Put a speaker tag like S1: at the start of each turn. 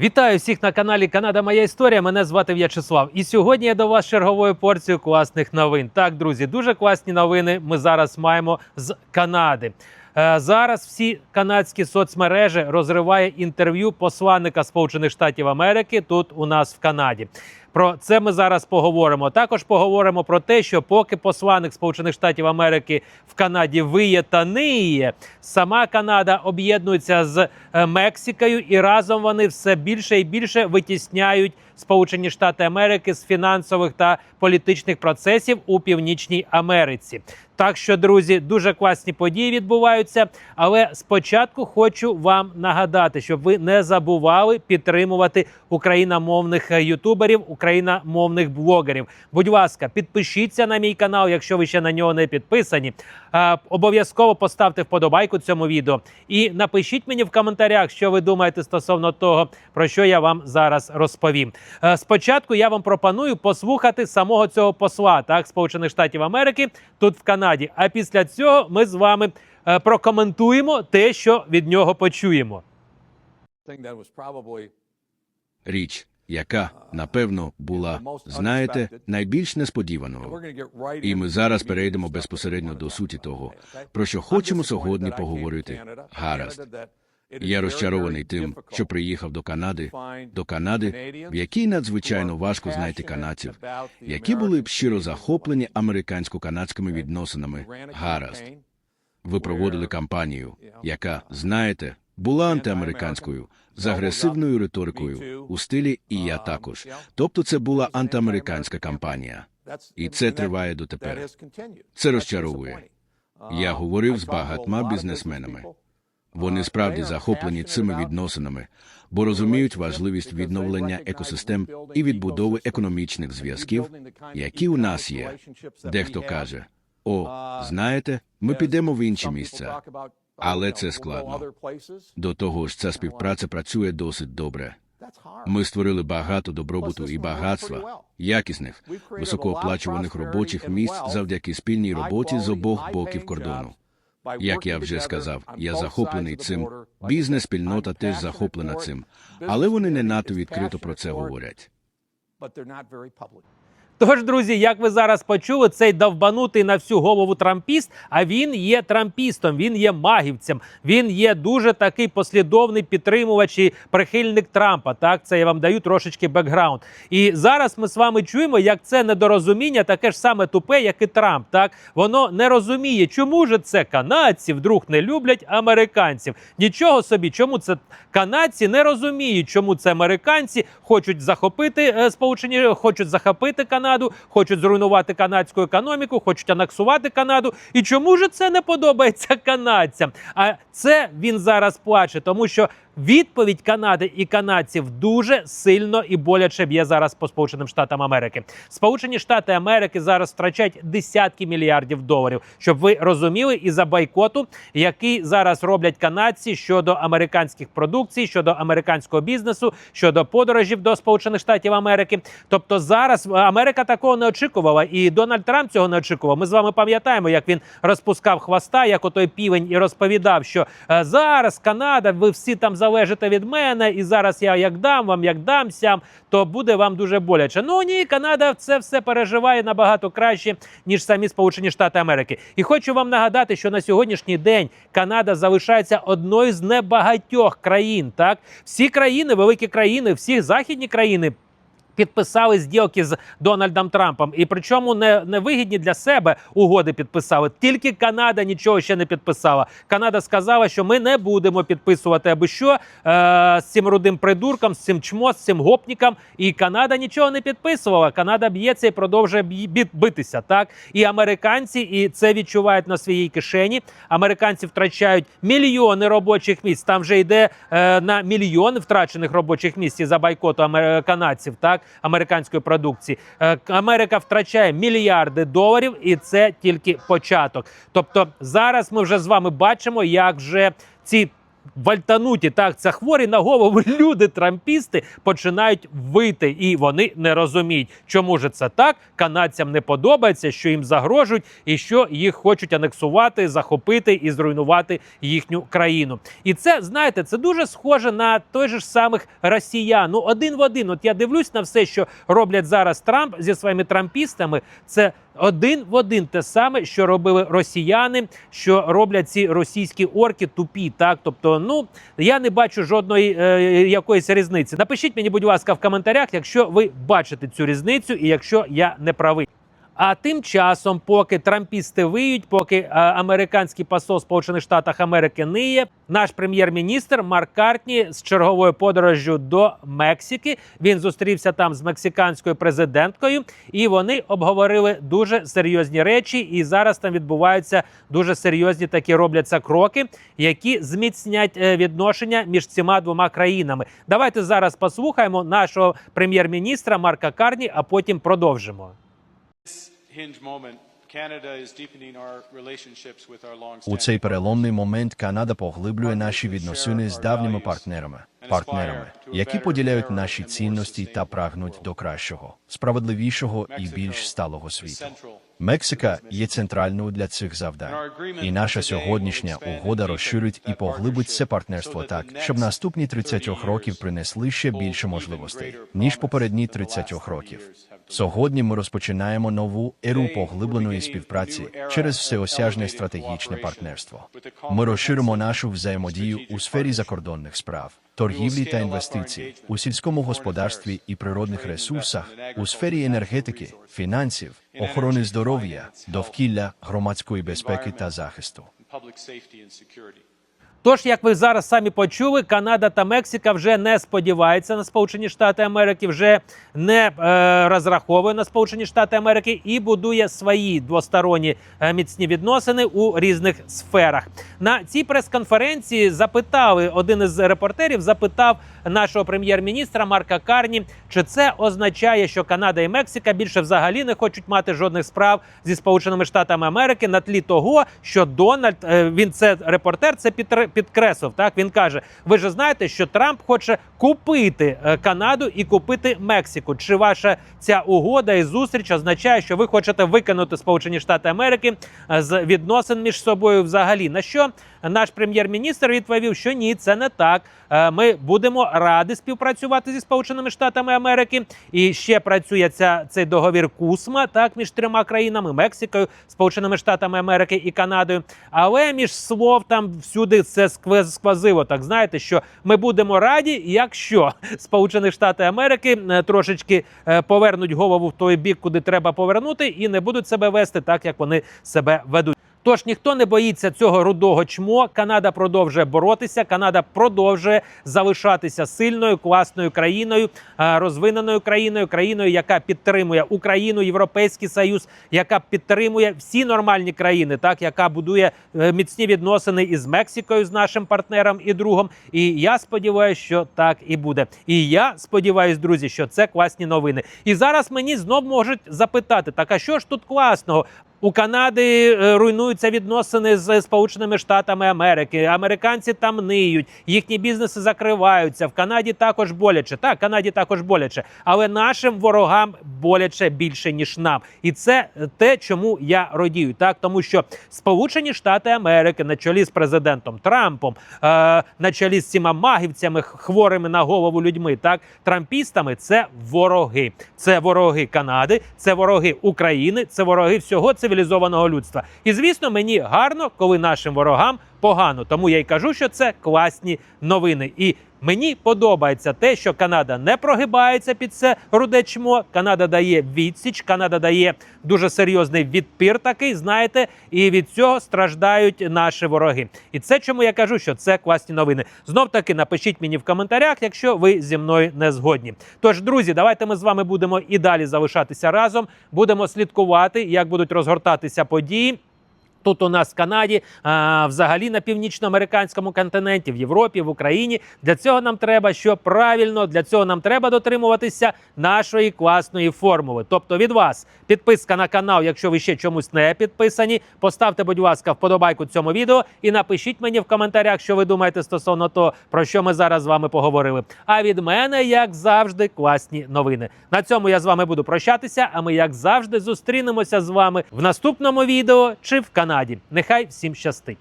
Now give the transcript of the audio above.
S1: Вітаю всіх на каналі Канада Моя Історія. Мене звати В'ячеслав. І сьогодні я до вас черговою порцією класних новин. Так, друзі, дуже класні новини. Ми зараз маємо з Канади. Е, Зараз всі канадські соцмережі розриває інтерв'ю посланника Сполучених Штатів Америки тут у нас в Канаді. Про це ми зараз поговоримо. Також поговоримо про те, що поки посланник Сполучених Штатів Америки в Канаді виє та ниє, сама Канада об'єднується з е, Мексикою, і разом вони все більше і більше витісняють Сполучені Штати Америки з фінансових та політичних процесів у Північній Америці. Так що, друзі, дуже класні події відбуваються. Але спочатку хочу вам нагадати, щоб ви не забували підтримувати україномовних е, ютуберів, україномовних блогерів. Будь ласка, підпишіться на мій канал, якщо ви ще на нього не підписані. Е, Обов'язково поставте вподобайку цьому відео і напишіть мені в коментарях, що ви думаєте стосовно того, про що я вам зараз розповім. Е, Спочатку я вам пропоную послухати самого цього посла так Сполучених Штатів Америки тут в Канаді. А після цього ми з вами е, прокоментуємо те, що від нього почуємо.
S2: річ, яка, напевно, була, знаєте, найбільш несподіваною. І ми зараз перейдемо безпосередньо до суті того, про що хочемо сьогодні поговорити. Гаразд. Я розчарований тим, що приїхав до Канади, до Канади, в якій надзвичайно важко знайти канадців, які були б щиро захоплені американсько-канадськими відносинами. Гаразд. Ви проводили кампанію, яка, знаєте, була антиамериканською, з агресивною риторикою у стилі «і я також». Тобто це була антиамериканська кампанія. І це триває дотепер. Це розчаровує. Я говорив з багатьма бізнесменами. Вони справді захоплені цими відносинами, бо розуміють важливість відновлення екосистем і відбудови економічних зв'язків, які у нас є. Дехто каже: О, знаєте, ми підемо в інші місця. Але це складно. До того ж, ця співпраця працює досить добре. Ми створили багато добробуту і багатства, якісних, високооплачуваних робочих місць завдяки спільній роботі з обох боків кордону. Як я вже сказав, я захоплений цим.
S3: said,
S2: Бізнес-спільнота теж захоплена цим, але вони не надто відкрито про це говорять.
S1: Тож, друзі, як ви зараз почули, цей довбанутий на всю голову трампіст, а він є трампістом, він є магівцем, він є дуже такий послідовний підтримувач і прихильник Трампа. Так, це я вам даю трошечки бекграунд. І зараз ми з вами чуємо, як це недорозуміння, таке ж саме тупе, як і Трамп. Так воно не розуміє, чому ж це канадці вдруг не люблять американців. Нічого собі, чому це канадці не розуміють, чому це американці хочуть захопити е, сполучені, хочуть захопити Канаду, хочуть зруйнувати канадську економіку, хочуть анексувати Канаду. І чому ж це не подобається канадцям? А це він зараз плаче, тому що. Відповідь Канади і канадців дуже сильно і боляче б'є зараз по Сполученим Штатам Америки. Сполучені Штати Америки зараз втрачають десятки мільярдів доларів, щоб ви розуміли, із за бойкоту, який зараз роблять канадці щодо американських продукцій, щодо американського бізнесу, щодо подорожів до Сполучених Штатів Америки. Тобто зараз Америка такого не очікувала, і Дональд Трамп цього не очікував. Ми з вами пам'ятаємо, як він розпускав хвоста, як отой півень, і розповідав, що е, зараз Канада, ви всі там залежите від мене, і зараз я як дам вам, як дам сям, то буде вам дуже боляче. Ну ні, Канада це все переживає набагато краще, ніж самі Сполучені Штати Америки. І хочу вам нагадати, що на сьогоднішній день Канада залишається одною з небагатьох країн. Так, всі країни, великі країни, всі західні країни. Підписали зділки з Дональдом Трампом, і причому не, не вигідні для себе угоди підписали. Тільки Канада нічого ще не підписала. Канада сказала, що ми не будемо підписувати аби що е, з цим рудим придурком, з цим чмо, з цим гопніком. І Канада нічого не підписувала. Канада б'ється і продовжує битися. Так і американці, і це відчувають на своїй кишені. Американці втрачають мільйони робочих місць. Там вже йде е, на мільйони втрачених робочих місць за бойкоту амер- канадців. Так американської продукції. Е, Америка втрачає мільярди доларів, і це тільки початок. Тобто зараз ми вже з вами бачимо, як вже ці. Вальтануті, так це хворі на голову люди, трампісти починають вити, і вони не розуміють, чому ж це так. Канадцям не подобається, що їм загрожують, і що їх хочуть анексувати, захопити і зруйнувати їхню країну. І це знаєте, це дуже схоже на той же ж самих росіян. Ну один в один. От я дивлюсь на все, що роблять зараз Трамп зі своїми трампістами. Це один в один те саме, що робили росіяни, що роблять ці російські орки тупі. Так, тобто, ну я не бачу жодної е, якоїсь різниці. Напишіть мені, будь ласка, в коментарях, якщо ви бачите цю різницю, і якщо я не правий. А тим часом, поки трампісти виють, поки е, американський посол Сполучених Штатах Америки ниє, наш прем'єр-міністр Марк Картні з черговою подорожжю до Мексики. Він зустрівся там з мексиканською президенткою, і вони обговорили дуже серйозні речі. І зараз там відбуваються дуже серйозні такі робляться кроки, які зміцнять е, відношення між цими двома країнами. Давайте зараз послухаємо нашого прем'єр-міністра Марка Карні, а потім продовжимо.
S4: У цей переломний момент Канада поглиблює наші відносини з давніми партнерами, партнерами, які поділяють наші цінності та прагнуть до кращого, справедливішого і більш сталого світу. Мексика є центральною для цих завдань, і наша сьогоднішня угода розширить і поглибить це партнерство так, щоб наступні 30 років принесли ще більше можливостей ніж попередні 30 років. Сьогодні ми розпочинаємо нову еру поглибленої співпраці через всеосяжне стратегічне партнерство. Ми розширимо нашу взаємодію у сфері закордонних справ, торгівлі та інвестицій, у сільському господарстві і природних ресурсах, у сфері енергетики, фінансів, охорони здоров'я, довкілля, громадської безпеки та захисту.
S1: Тож, як ви зараз самі почули, Канада та Мексика вже не сподіваються на Сполучені Штати Америки, вже не е, розраховує на Сполучені Штати Америки і будує свої двосторонні е, міцні відносини у різних сферах. На цій прес-конференції запитали один із репортерів, запитав нашого прем'єр-міністра Марка Карні, чи це означає, що Канада і Мексика більше взагалі не хочуть мати жодних справ зі Сполученими Штатами Америки на тлі того, що Дональд е, він це репортер, це підтр- підкреслив. Так він каже: ви ж знаєте, що Трамп хоче купити е, Канаду і купити Мексику. Чи ваша ця угода і зустріч означає, що ви хочете викинути Сполучені Штати Америки е, з відносин між собою взагалі? На що наш прем'єр-міністр відповів, що ні, це не так. Е, Ми будемо раді співпрацювати зі Сполученими Штатами Америки. І ще працює ця цей договір Кусма, так між трьома країнами Мексикою, Сполученими Штатами Америки і Канадою. Але між слов там всюди це сквозило. Так знаєте, що ми будемо раді, якщо Сполучені Штати Америки е, трошечки е, повернуть голову в той бік, куди треба повернути, і не будуть себе вести так, як вони себе ведуть. Тож ніхто не боїться цього рудого чмо. Канада продовжує боротися. Канада продовжує залишатися сильною, класною країною, е, розвиненою країною, країною, яка підтримує Україну, Європейський Союз, яка підтримує всі нормальні країни, так яка будує е, міцні відносини із Мексикою, з нашим партнером і другом. І я сподіваюся, що так і буде. І я сподіваюся, друзі, що це класні новини. І зараз мені знов можуть запитати: так а що ж тут класного? У Канади е, руйнуються відносини з Сполученими Штатами Америки. Американці там ниють, їхні бізнеси закриваються. В Канаді також боляче. Так, Канаді також боляче, але нашим ворогам боляче більше ніж нам. І це те, чому я радію. Так, тому що Сполучені Штати Америки на чолі з президентом Трампом, е, на чолі з цими магівцями, хворими на голову людьми, так трампістами, це вороги. Це вороги Канади, це вороги України, це вороги всього цивілізованого людства. І звісно, мені гарно, коли нашим ворогам погано. Тому я й кажу, що це класні новини. І мені подобається те, що Канада не прогибається під це руде чмо. Канада дає відсіч, Канада дає дуже серйозний відпір такий, знаєте, і від цього страждають наші вороги. І це чому я кажу, що це класні новини. Знов таки напишіть мені в коментарях, якщо ви зі мною не згодні. Тож, друзі, давайте ми з вами будемо і далі залишатися разом. Будемо слідкувати, як будуть розгортатися події. Тут у нас в Канаді, а, взагалі на північноамериканському континенті, в Європі, в Україні. Для цього нам треба, що правильно, для цього нам треба дотримуватися нашої класної формули. Тобто від вас підписка на канал, якщо ви ще чомусь не підписані. Поставте, будь ласка, вподобайку цьому відео і напишіть мені в коментарях, що ви думаєте стосовно того, про що ми зараз з вами поговорили. А від мене, як завжди, класні новини. На цьому я з вами буду прощатися. А ми, як завжди, зустрінемося з вами в наступному відео чи в Канаді. Нехай всім щастить.